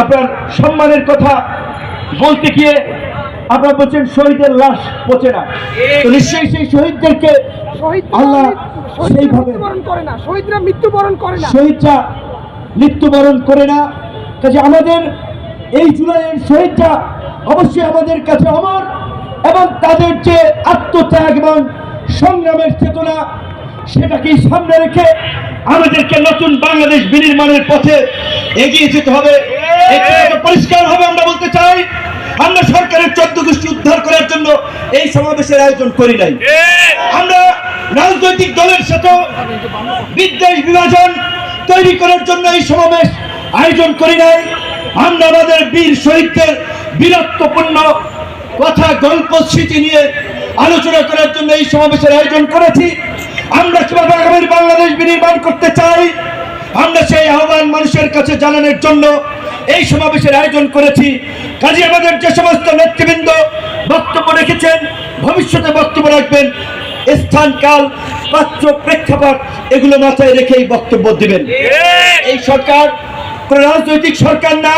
আপনার সম্মানের কথা বলতে গিয়ে আপনার বলছেন শহীদের লাশ পচে না। তো নিশ্চয়ই সেই শহীদদেরকে আল্লাহ সেইভাবে করে না। শহীদরা মৃত্যুবরণ করে না। শহীদরা মৃত্যুবরণ করে না। কাজে আমাদের এই জুলাইয়ের শহীদরা অবশ্যই আমাদের কাছে অমর এবং তাদের যে আত্মত্যাগ এবং সংগ্রামের চেতনা সেটাকেই সামনে রেখে আমাদেরকে নতুন বাংলাদেশ বিনির্মাণের পথে এগিয়ে যেতে হবে। পরিষ্কার হবে আমরা বলতে চাই, আমরা সরকারের চোদ্দ গোষ্ঠী উদ্ধার করার জন্য এই সমাবেশের আয়োজন করি নাই। আমরা রাজনৈতিক দলের সাথে বিদ্বেষ বিভাজন তৈরি করার জন্য এই সমাবেশ আয়োজন করি নাই। আমরা আমাদের বীর শহীদদের বীরত্বপূর্ণ কথা, গল্প, স্মৃতি নিয়ে আলোচনা করার জন্য এই সমাবেশের আয়োজন করেছি। আমরা কীভাবে আগামী বাংলাদেশ বিনির্মাণ করতে চাই সেই আহ্বান মানুষের কাছে জানানোর জন্য এই সমাবেশের আয়োজন করেছি। কাজে আমাদের যে সমস্ত নেতৃবৃন্দ বক্তব্য রেখেছেন ভবিষ্যতে বক্তব্য রাখবেন স্থান কাল পাত্র প্রেক্ষাপট এগুলো মাথায় রেখেই বক্তব্য দিবেন। এই সরকার কোন রাজনৈতিক সরকার না।